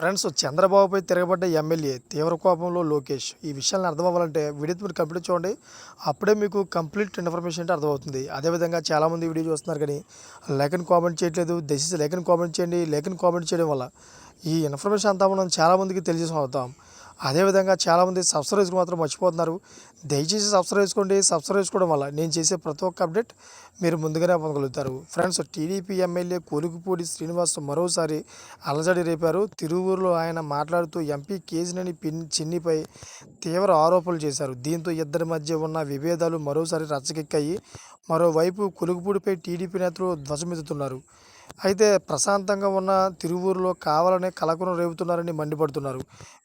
Friends చంద్రబాబుపై తిరగబడ్డ MLA తీవ్ర కోపంలో లోకేష్. ఈ విషయాన్ని అర్థం అవ్వాలంటే వీడియో మీరు కంప్లీట్ చూడండి. అప్పుడే మీకు కంప్లీట్ ఇన్ఫర్మేషన్ అంటే అర్థమవుతుంది. అదేవిధంగా చాలామంది వీడియో చూస్తున్నారు కానీ లేఖను కామెంట్ చేయట్లేదు. దయచేసి లేఖను కామెంట్ చేయండి. లేఖను కామెంట్ చేయడం వల్ల ఈ ఇన్ఫర్మేషన్ అంతా మనం చాలామందికి తెలియజేసి అవుతాం అదేవిధంగా చాలామంది సబ్స్క్రైబ్స్కి మాత్రం మర్చిపోతున్నారు. దయచేసి సబ్స్క్రైబ్ చేసుకోండి. సబ్స్క్రైబ్ చేసుకోవడం వల్ల నేను చేసే ప్రతి ఒక్క అప్డేట్ మీరు ముందుగానే పొందగలుగుతారు. Friends TDP MLA Kolugupudi Srinivas మరోసారి అలజడి రేపారు. తిరువూరులో ఆయన మాట్లాడుతూ ఎంపీ కేజినేని పిన్ చిన్నిపై తీవ్ర ఆరోపణలు చేశారు. దీంతో ఇద్దరి మధ్య ఉన్న విభేదాలు మరోసారి రచ్చకెక్కాయి. మరోవైపు కొలుగుపూడిపై టీడీపీ నేతలు ధ్వజమెత్తుతున్నారు. అయితే ప్రశాంతంగా ఉన్న తిరువూరులో కావాలనే కలకలం రేపుతున్నారని మండిపడుతున్నారు.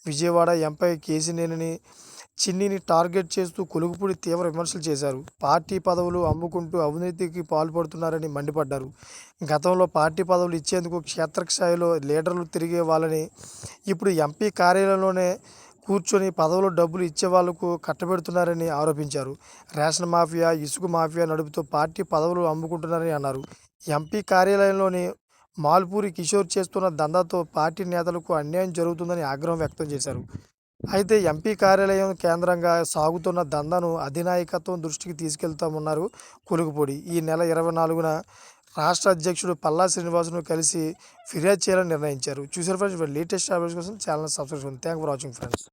విజయవాడ ఎంపై కేసినేనిని చిన్నిని టార్గెట్ చేస్తూ కొలుగుపూడి తీవ్ర విమర్శలు చేశారు. పార్టీ పదవులు అమ్ముకుంటూ అవినీతికి పాల్పడుతున్నారని మండిపడ్డారు. గతంలో పార్టీ పదవులు ఇచ్చేందుకు క్షేత్రస్థాయిలో లీడర్లు తిరిగే వాళ్ళని ఇప్పుడు ఎంపీ కార్యాలయంలోనే కూర్చొని పదవులు డబ్బులు ఇచ్చే వాళ్ళకు కట్టబెడుతున్నారని ఆరోపించారు. రేషన్ మాఫియా ఇసుక మాఫియా నడుపుతూ పార్టీ పదవులు అమ్ముకుంటున్నారని అన్నారు. ఎంపీ కార్యాలయంలోని మాల్పూరి కిషోర్ చేస్తున్న దందాతో పార్టీ నేతలకు అన్యాయం జరుగుతుందని ఆగ్రహం వ్యక్తం చేశారు. అయితే ఎంపీ కార్యాలయం కేంద్రంగా సాగుతున్న దందాను అధినాయకత్వం దృష్టికి తీసుకెళ్తామన్నారు కొలుగుపొడి ఈ నెల ఇరవై నాలుగున రాష్ట్ర అధ్యక్షుడు పల్లా శ్రీనివాసును కలిసి ఫిర్యాదు చేయాలని నిర్ణయించారు. చూసారు ఫ్రెండ్స్ లేటెస్ట్ అప్డేట్స్ కోసం channel subscribe thank for watching friends.